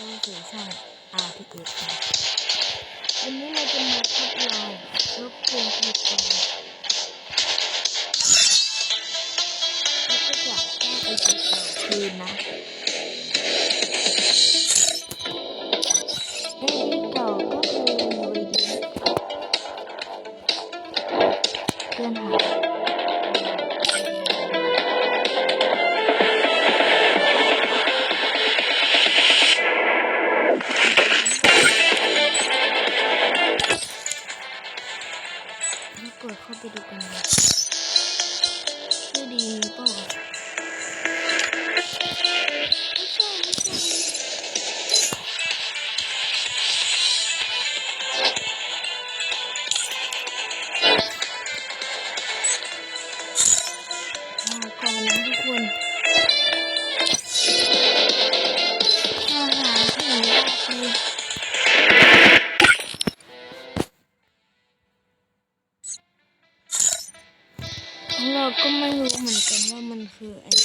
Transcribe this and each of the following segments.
เข้าสู่ช่อง RTS นะวันนี้เราจะมาทดลองลบเกมฟรีไฟร์แล้วก็จะได้ไอจีเก่าคืนนะไอดีเก่าก็คือวีดีเพื่อนหา กดเข้ เราก็ไม่รู้เหมือนกันว่ามันคืออะไร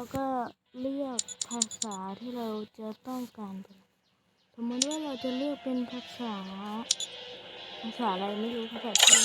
แล้วก็เลือกภาษาที่เราจะต้องการสมมติว่าเราจะเลือกเป็นภาษา ภาษาอะไรไม่รู้ภาษาจีน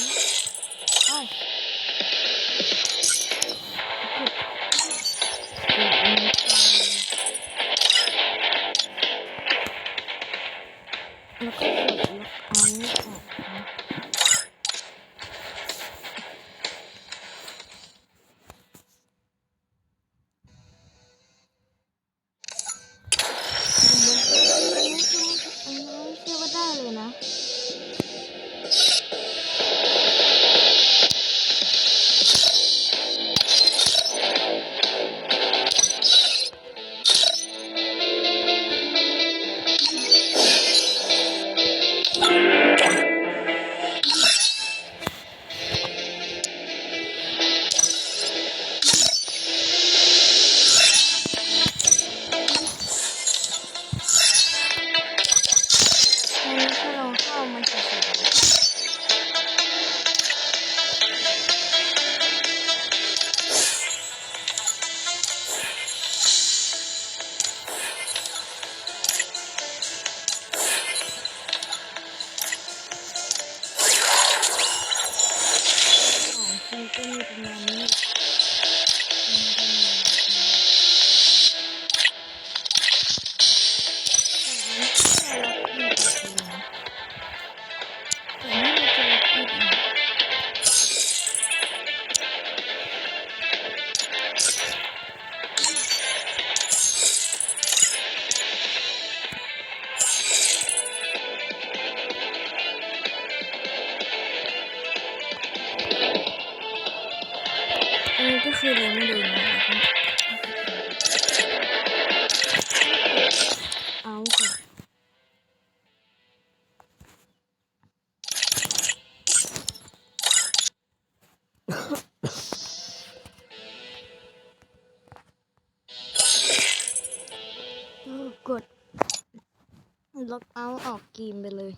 ล็อกเอาท์ออกเกมไปเลย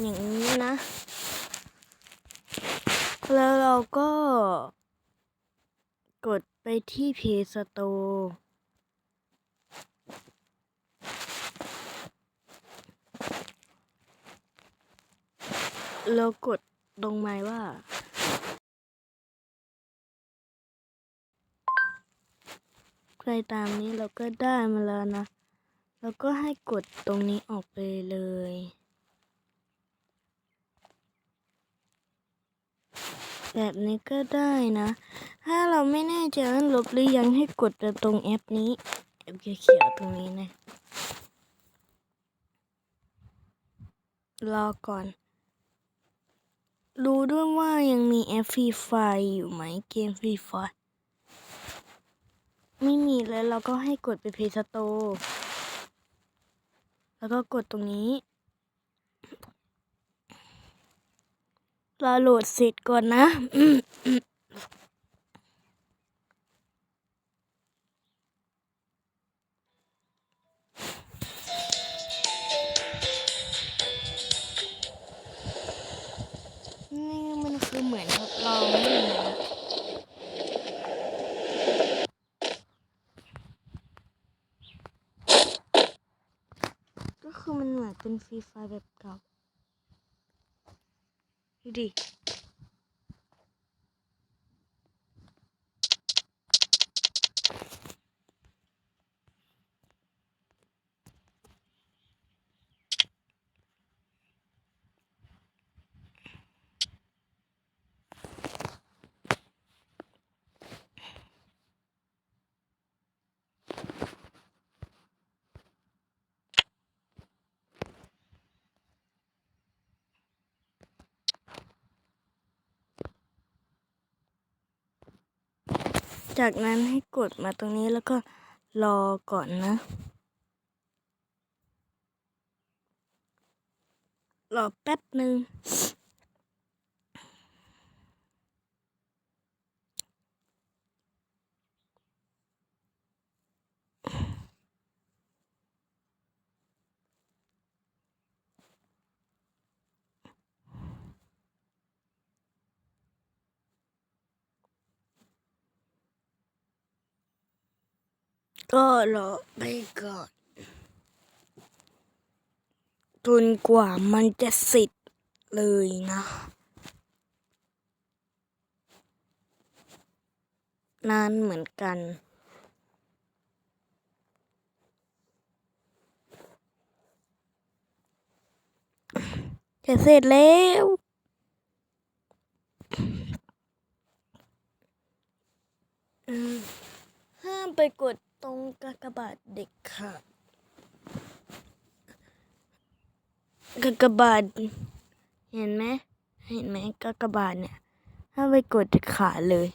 อย่างนี้นะ แล้วเราก็กดไปที่ Play Store แล้วกดตรงไม้ว่า ใครตามนี้เราก็ได้มาแล้วนะ แล้วก็ให้กดตรงนี้ออกไปเลยแบบนี้ก็ได้นะ ถ้าเราไม่แน่ใจว่าลบหรือยังให้กดไปตรงแอปนี้แอปเขียวๆตรงนี้นะ รอก่อน รู้ด้วยว่ายังมีแอปฟรีไฟอยู่ไหมเกมฟรีไฟไม่มีแล้วเราก็ให้กดไป Play Store แล้วก็กดตรงนี้ราโหลดเสร็จก่อนนะ อนเป็นฟรีไฟแบบเก่า ดูดิ จากนั้นให้กดมาตรงนี้แล้วก็รอก่อนนะ รอแป๊บหนึ่ง ก็รอไปก่อนจนกว่ามันจะเสร็จเลยนะ นานเหมือนกันจะเสร็จแล้วห้ามไปกด รงกากบาทเด็กค่ะกากบาทเห็นไหมเห็นไหมกากบาทเนี่ย ถ้าไปกดขาเลย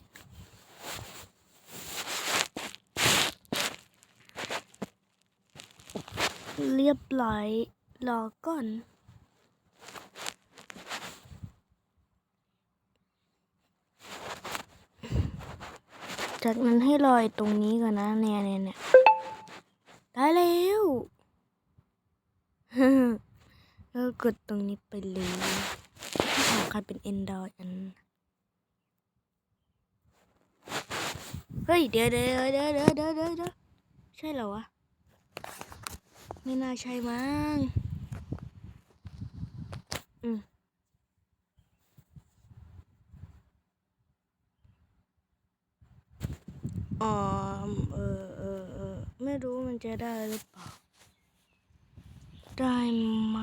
เรียบร้อยรอก่อน จากนั้นให้รอยตรงนี้ก่อนนะเนี่ยเนี่ยเนี่ยได้แล้วแล้วกดตรงนี้ไปเลยของใครเป็น Android อันนั้นเฮ้ยเดี๋ยวเดี๋ยวเดี๋ยวเดี๋ยวเดี๋ยวเดี๋ยวเดี๋ยวใช่เหรอวะ ไม่น่าใช่มั้งอืม อ๋อเออเออเออไม่รู้มันจะได้หรือเปล่า ได้ไหม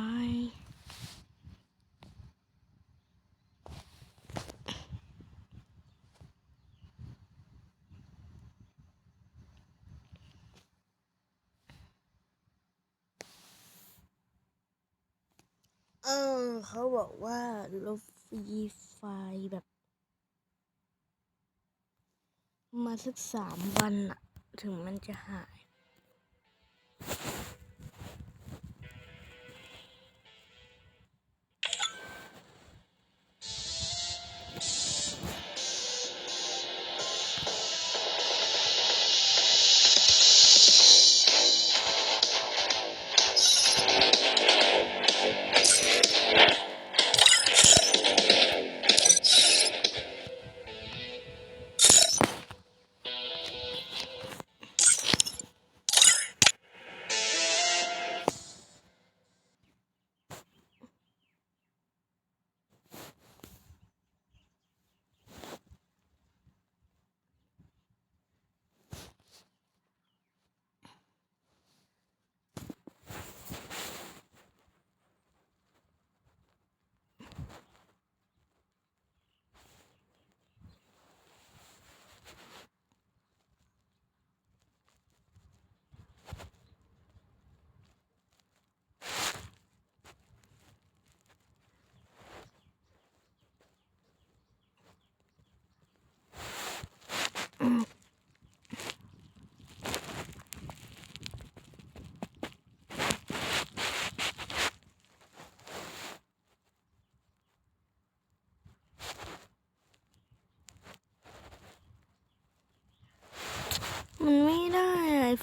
เออเขาบอกว่าลบฟรีไฟแบบ มาสักสามวันอะถึงมันจะหาย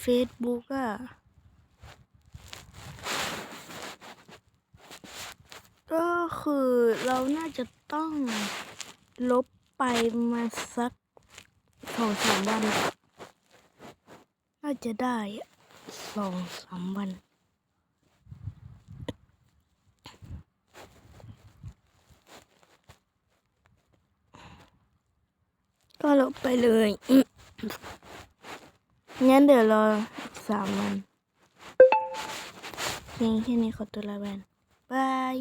Facebook อะก็คือเราน่าจะต้องลบไปมาสักสองสามวัน น่าจะได้อะสองสามวันก็ลบไปเลย งั้นเดี๋ยวรอสามวันเพียงแค่นี้ขอตัวลาไปก่อนบาย